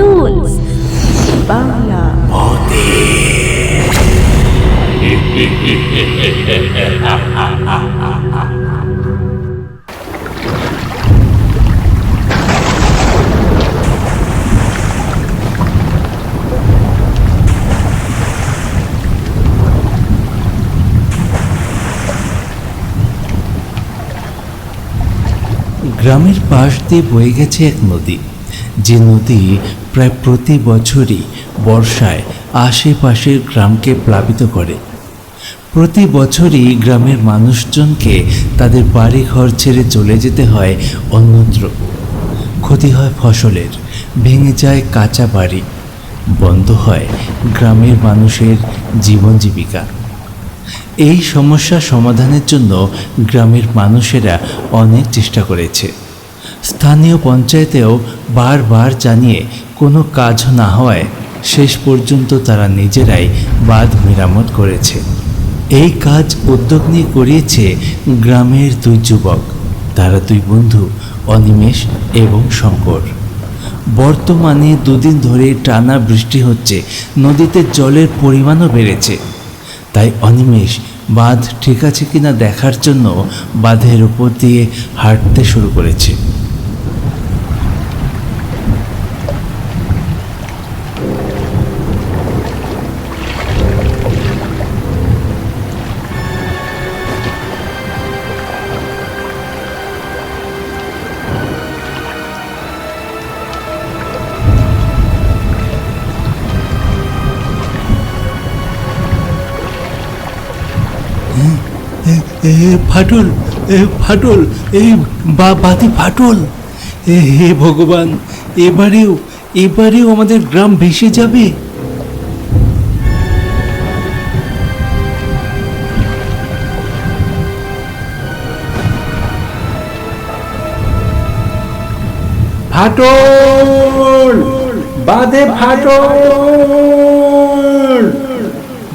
Tools Bangla গ্রামের পাশ দিয়ে বয়ে গেছে এক নদী। যে নদী প্রায় প্রতি বছরই বর্ষায় আশেপাশের গ্রামকে প্লাবিত করে। প্রতি বছরই গ্রামের মানুষজনকে তাদের বাড়ি ঘর ছেড়ে চলে যেতে হয় অন্যত্র। ক্ষতি হয় ফসলের, ভেঙে যায় কাঁচা বাড়ি, বন্ধ হয় গ্রামের মানুষের জীবন জীবিকা। এই সমস্যা সমাধানের জন্য গ্রামের মানুষেরা অনেক চেষ্টা করেছে। স্থানীয় পঞ্চায়েতেও বারবার জানিয়ে কোনো কাজ না হওয়ায় শেষ পর্যন্ত তারা নিজেরাই বাঁধ মেরামত করেছে। এই কাজ উদ্যোগ নিয়ে করিয়েছে গ্রামের দুই যুবক, তারা দুই বন্ধু, অনিমেষ এবং শঙ্কর। বর্তমানে দুদিন ধরে টানা বৃষ্টি হচ্ছে, নদীতে জলের পরিমাণও বেড়েছে। তাই অনিমেষ, বাঁধ ঠিক আছে কিনা দেখার জন্য বাঁধের উপর দিয়ে হাঁটতে শুরু করেছে। এ ফাটল এ ফাটল এই বা বাতি ফাটল। এ হে ভগবান, এবারেও এবারেও আমাদের গ্রাম ভেসে যাবে। ফাটল! বাদে ফাটল!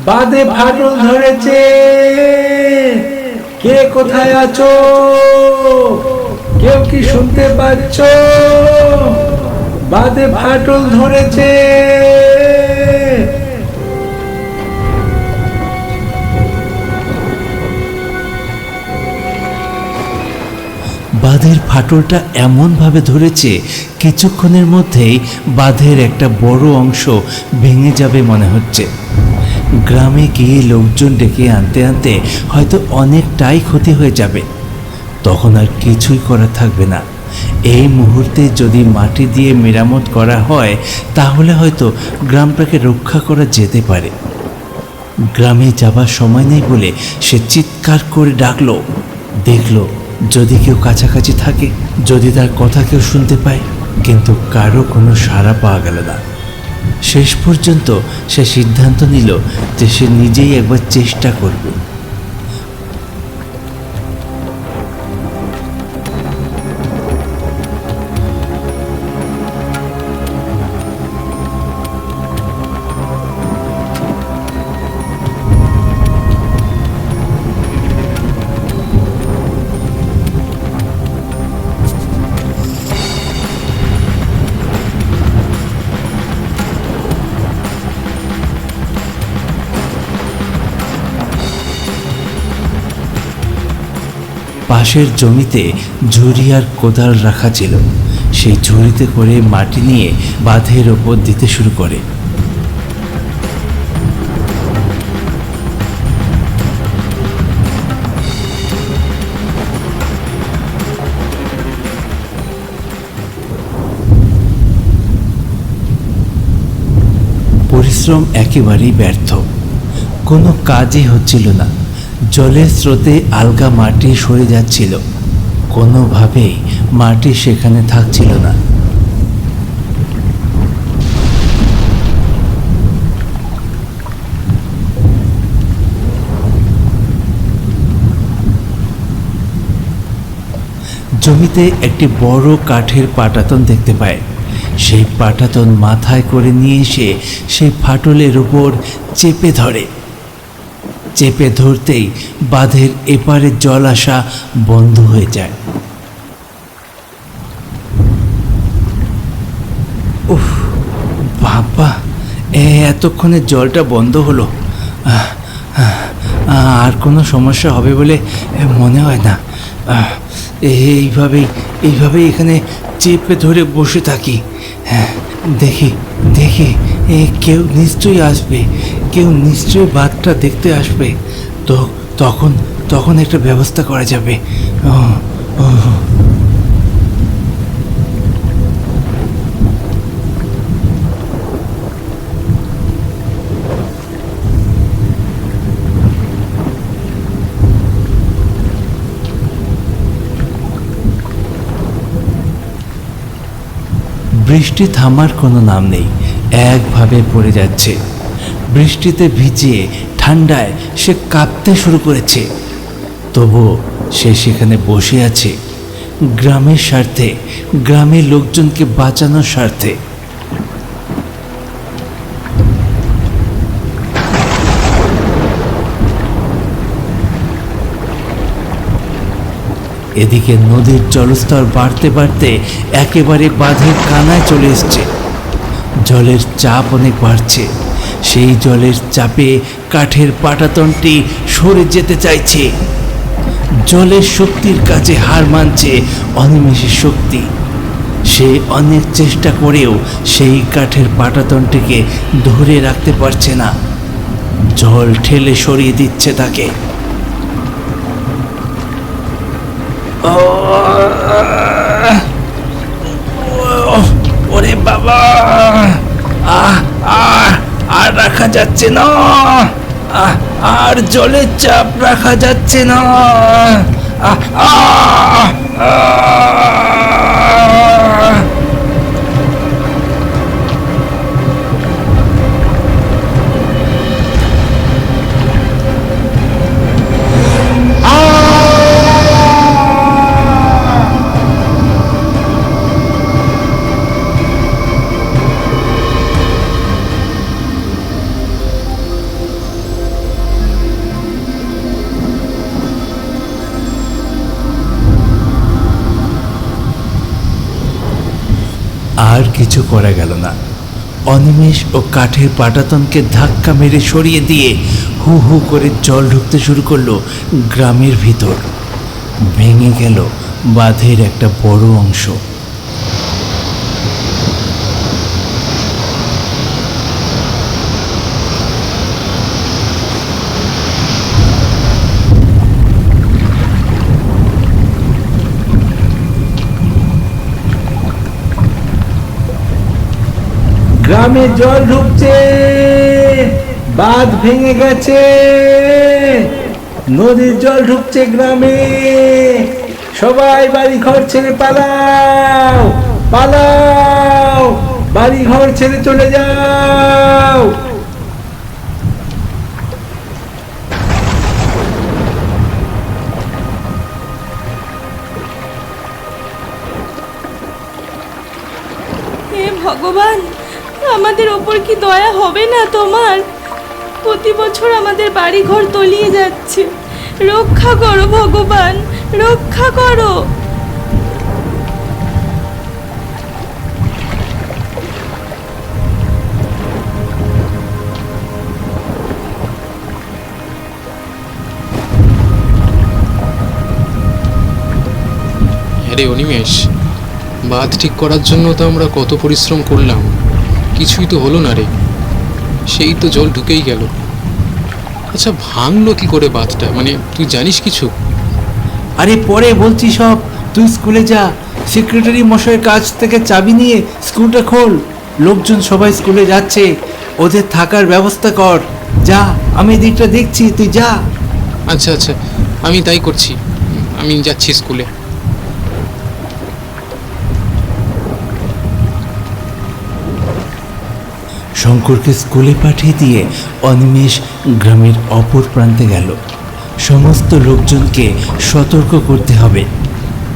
বাদে ফাটল ধরেছে। কে কোথায় আছো? কেউ কি শুনতে পাচ্ছ? বাদে ফাটল ধরেছে। বাঁধের ফাটলটা এমনভাবে ধরেছে, কিছুক্ষণের মধ্যেই বাঁধের একটা বড় অংশ ভেঙে যাবে মনে হচ্ছে। গ্রামে গিয়ে লোকজন ডেকে আনতে আনতে হয়তো অনেকটাই ক্ষতি হয়ে যাবে। তখন আর কিছুই করা থাকবে না। এই মুহূর্তে যদি মাটি দিয়ে মেরামত করা হয়, তাহলে হয়তো গ্রামটাকে রক্ষা করা যেতে পারে। গ্রামে যাবার সময় নেই বলে সে চিৎকার করে ডাকলো। দেখল যদি কেউ কাছাকাছি থাকে, যদি তার কথা কেউ শুনতে পায়, কিন্তু কারও কোনো সাড়া পাওয়া গেল না। শেষ পর্যন্ত সে সিদ্ধান্ত নিল যে সে নিজেই একবার চেষ্টা করবে। পাশের জমিতে ঝুড়ি আর কোদাল রাখা ছিল। সেই ঝুড়িতে করে মাটি নিয়ে বাঁধের ওপর দিতে শুরু করে। পরিশ্রম একেবারেই ব্যর্থ। কোনো কাজই হচ্ছিল না। জলের স্রোতে আলগা মাটি সরে যাচ্ছিল। কোনোভাবেই মাটি সেখানে থাকছিল না। জমিতে একটি বড় কাঠের পাটাতন দেখতে পায়। সেই পাটাতন মাথায় করে নিয়ে এসে সেই ফাটলের উপর চেপে ধরে। চেপে ধরতেই বাঁধের এপারে জল আসা বন্ধ হয়ে যায়। উফ আব্বা এ এতক্ষণে জলটা বন্ধ হলো। আর কোনো সমস্যা হবে বলে মনে হয় না। এইভাবেই এইভাবেই এখানে চেপে ধরে বসে থাকি। হ্যাঁ দেখি দেখি। কেউ নিশ্চয়ই আসবে, কেউ নিশ্চয়ই বাদটা দেখতে আসবে। তো তখন তখন একটা ব্যবস্থা করা যাবে। বৃষ্টি থামার কোনো নাম নেই। একভাবে পড়ে যাচ্ছে। বৃষ্টিতে ভিজে ঠান্ডায় সে কাঁপতে শুরু করেছে। তবু সে সেখানে বসে আছে। গ্রামের স্বার্থে, গ্রামের লোকজনকে বাঁচানোর স্বার্থে। এদিকে নদীর জলস্তর বাড়তে বাড়তে একেবারে বাঁধের কানায় চলে এসছে। জলের চাপ অনেক বাড়ছে। সেই জলের চাপে কাঠের পাটাতনটি সরে যেতে চাইছে। জলের শক্তির কাছে হার মানছে অনিমেষের শক্তি। সে অনেক চেষ্টা করেও সেই কাঠের পাটাতনটিকে ধরে রাখতে পারছে না। জল ঠেলে সরিয়ে দিচ্ছে তাকে। আর রাখা যাচ্ছে না আর জলের চাপ রাখা যাচ্ছে না আ। কিছু করা গেল না। অনিমেষ ও কাঠের পাটাতনকে ধাক্কা মেরে সরিয়ে দিয়ে হু হু করে জল ঢুকতে শুরু করল গ্রামের ভিতর। ভেঙে গেল বাঁধের একটা বড় অংশ। গ্রামে জল ঢুকছে, বাঁধ ভেঙে গেছে, নদীর জল ঢুকছে গ্রামে। সবাই বাড়ি ঘর ছেড়ে পালাও পালাও বাড়ি ঘর ছেড়ে চলে যাও। ভগবান আমাদের ওপর কি দয়া হবে না তোমার? প্রতি বছর আমাদের বাড়ি ঘর তলিয়ে যাচ্ছে। রক্ষা করো ভগবান, রক্ষা করো। হ্যাঁ অনিমেষ, বাঁধ ঠিক করার জন্য তো আমরা কত পরিশ্রম করলাম। কিছুই তো হলো না রে। সেই তো জল ঢুকেই গেল। আচ্ছা ভাঙলো কি করে বাঁধটা? মানে তুই জানিস কিছু? আরে পরে বলছি সব। তুই স্কুলে যা। সেক্রেটারি মশাইয়ের কাছ থেকে চাবি নিয়ে স্কুলটা খোল। লোকজন সবাই স্কুলে যাচ্ছে। ওদের থাকার ব্যবস্থা কর। যা আমি দিকটা দেখছি তুই যা। আচ্ছা আচ্ছা। আমি তাই করছি। আমি যাচ্ছি স্কুলে। শঙ্করকে স্কুলে পাঠিয়ে দিয়ে অনিমেষ গ্রামের অপর প্রান্তে গেল। সমস্ত লোকজনকে সতর্ক করতে হবে।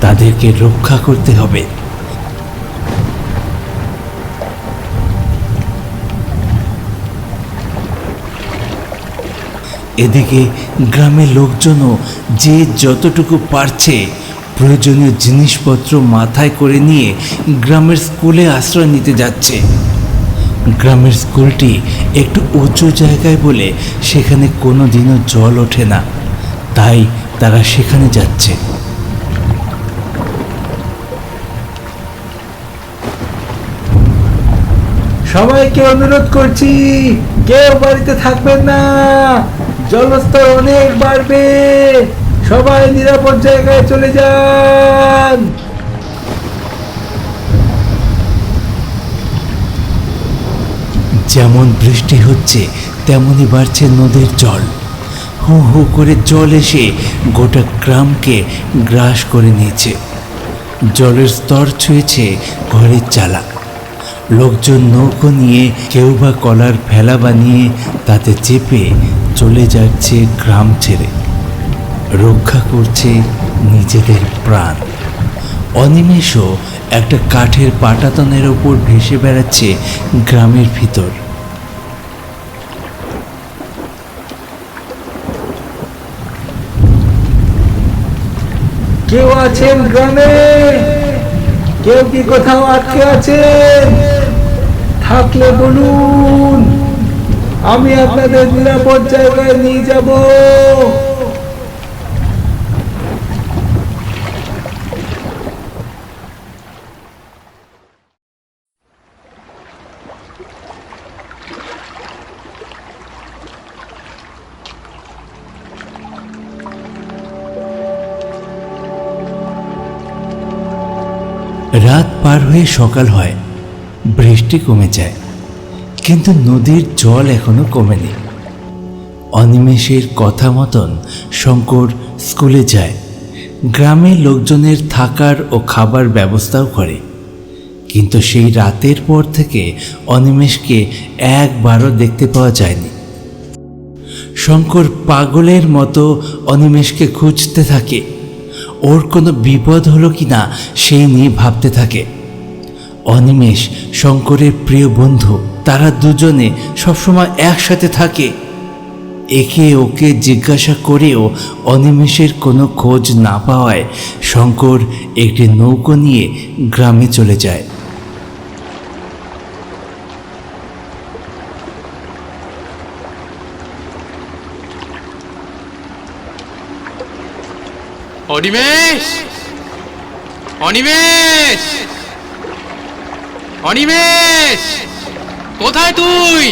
তাদেরকে রক্ষা করতে হবে। এদিকে গ্রামের লোকজনও যে যতটুকু পারছে প্রয়োজনীয় জিনিসপত্র মাথায় করে নিয়ে গ্রামের স্কুলে আশ্রয় নিতে যাচ্ছে। গ্রামের স্কুলটি একটু উঁচু জায়গায় বলে সেখানে কোনো দিনও জল ওঠে না। তাই তারা সেখানে যাচ্ছে। সবাইকে অনুরোধ করছি, কেউ বাড়িতে থাকবেন না। জলস্তর অনেক বাড়বে। সবাই নিরাপদ জায়গায় চলে যান। যেমন বৃষ্টি হচ্ছে তেমনই বাড়ছে নদীর জল। হু হু করে জল এসে গোটা গ্রামকে গ্রাস করে নিয়েছে। জলের স্তর ছুঁয়েছে ঘরের চালা। লোকজন নৌকো নিয়ে কেউ বা কলার ফেলা বানিয়ে তাতে চেপে চলে যাচ্ছে গ্রাম ছেড়ে। রক্ষা করছে নিজেদের প্রাণ। অনিমেষও একটা কাঠের পাটাতনের ওপর ভেসে বেড়াচ্ছে গ্রামের ভিতর। কেউ আছেন গ্রামে? কেউ কি কোথাও আটকে আছেন? থাকলে বলুন। আমি আপনাদের নিরাপদ জায়গায় নিয়ে যাব। পার হয়ে সকাল হয়। বৃষ্টি কমে যায়, কিন্তু নদীর জল এখনও কমেনি। অনিমেষের কথা মতন শঙ্কর স্কুলে যায়, গ্রামের লোকজনের থাকার ও খাবার ব্যবস্থাও করে। কিন্তু সেই রাতের পর থেকে অনিমেষকে একবারও দেখতে পাওয়া যায়নি। শঙ্কর পাগলের মতো অনিমেষকে খুঁজতে থাকে। ওর কোনো বিপদ হলো কি না সেই নিয়ে ভাবতে থাকে। অনিমেষ, শঙ্করের প্রিয় বন্ধু, তারা দুজনে সবসময় একসাথে থাকে। একে ওকে জিজ্ঞাসা করেও অনিমেষের কোনো খোঁজ না পাওয়ায় শঙ্কর একটি নৌকো নিয়ে গ্রামে চলে যায়। অনিমেষ! অনিমেষ! অনিমেষ কোথায় তুই?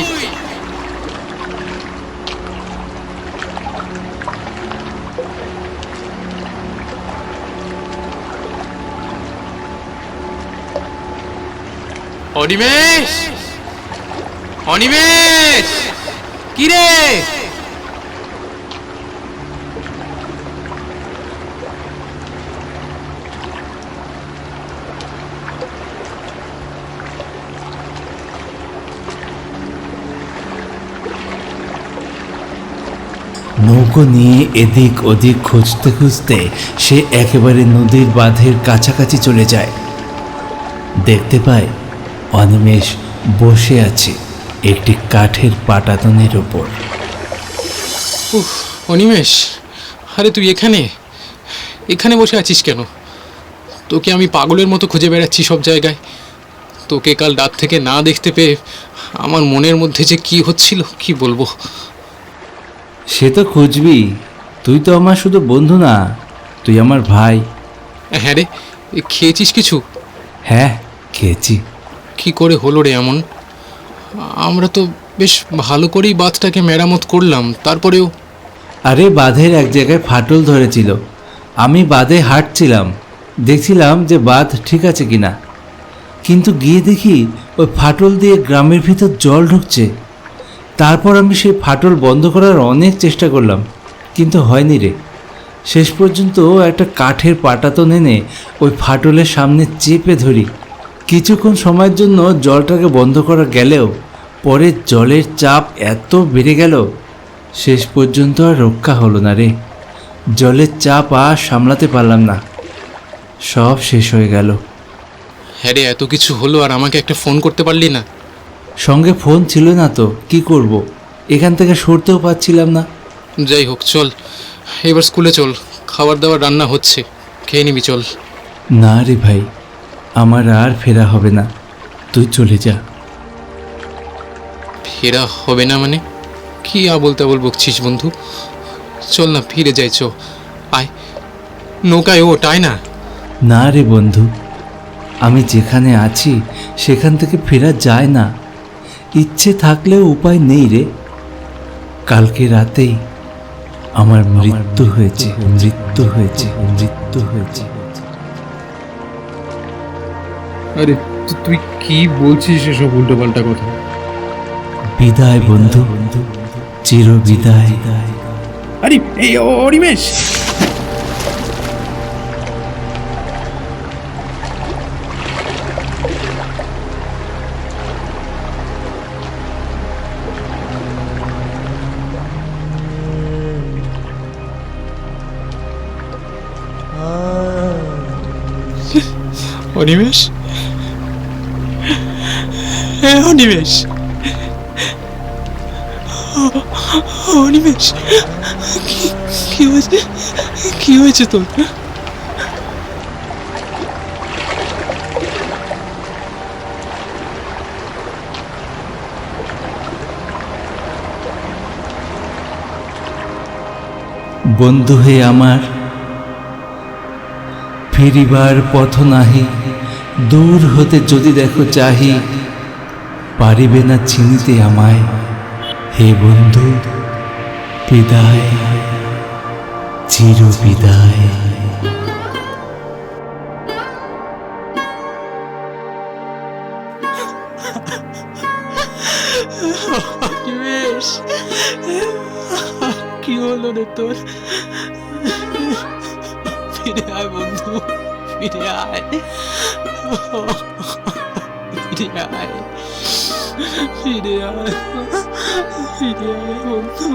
অনিমেষ অনিমেষ কিরে? নৌকো নিয়ে এদিক ওদিক খুঁজতে খুঁজতে সে একেবারে নদীর বাঁধের কাছাকাছি চলে যায়। দেখতে পায় অনিমেষ বসে আছে একটি কাঠের পাটাতনের ওপর। অনিমেষ, আরে তুই এখানে? এখানে বসে আছিস কেন? তোকে আমি পাগলের মতো খুঁজে বেড়াচ্ছি সব জায়গায়। তোকে কাল রাত থেকে না দেখতে পেয়ে আমার মনের মধ্যে যে কি হচ্ছিল, কি বলব? সে তো খুঁজবি। তুই তো আমার শুধু বন্ধু না তুই আমার ভাই। হ্যাঁ রে খেয়েছিস কিছু? হ্যাঁ খেয়েছি। কি করে হলো রে এমন? আমরা তো বেশ ভালো করেই বাঁধটাকে মেরামত করলাম তারপরেও? আরে বাঁধের এক জায়গায় ফাটল ধরেছিল। আমি বাঁধে হাঁটছিলাম দেখছিলাম যে বাঁধ ঠিক আছে কিনা। কিন্তু গিয়ে দেখি ওই ফাটল দিয়ে গ্রামের ভিতর জল ঢুকছে। তারপর আমি সেই ফাটল বন্ধ করার অনেক চেষ্টা করলাম, কিন্তু হয়নি রে। শেষ পর্যন্ত একটা কাঠের পাটাতন এনে ওই ফাটলের সামনে চেপে ধরি। কিছুক্ষণ সময়ের জন্য জলটাকে বন্ধ করা গেলেও পরে জলের চাপ এত বেড়ে গেল, শেষ পর্যন্ত আর রক্ষা হলো না রে। জলের চাপ আর সামলাতে পারলাম না। সব শেষ হয়ে গেল। হ্যাঁ রে, এত কিছু হলো আর আমাকে একটা ফোন করতে পারলি না? সঙ্গে ফোন ছিল না তো কি করব। এখান থেকে সরতেও পারছিলাম না। যাই হোক চল। এবার স্কুলে চল। খাবার দাবার রান্না হচ্ছে। খেয়ে নিবি চল। না রে ভাই আমার আর ফেরা হবে না। তুই চলে যা। ফেরা হবে না মানে? কি আবল তাবল বকছিস বন্ধু? চল না ফিরে যাই চ। আয়। নৌকায় ও আয় না। না রে বন্ধু আমি যেখানে আছি সেখান থেকে ফেরা যায় না। ইচ্ছে থাকলেও উপায় নেই রে। কালকে রাতেই আমার মৃত্যু হয়েছে মৃত্যু হয়েছে মৃত্যু হয়েছে। আরে তুই কি বলছিস এসব উল্টোপাল্টা কথা? বিদায় বন্ধু। চির বিদায় আরে এই অ- অনিমেষ হ্যাঁ অনিমেষ অনিমেষ কি হয়েছে? কি হয়েছে তোর? বন্ধু হে আমার, ফিরিবার পথ নাহি। দূর হতে যদি দেখো চাহি, পারিবে না চিনিতে আমায়। হে বন্ধু, বিদায় চির বিদায় কি হলো রে তোর? ফিরে আয় বন্ধু, ফিরে আয়। ফিরে আয় ফিরে আয় ফিরে আয় বন্ধু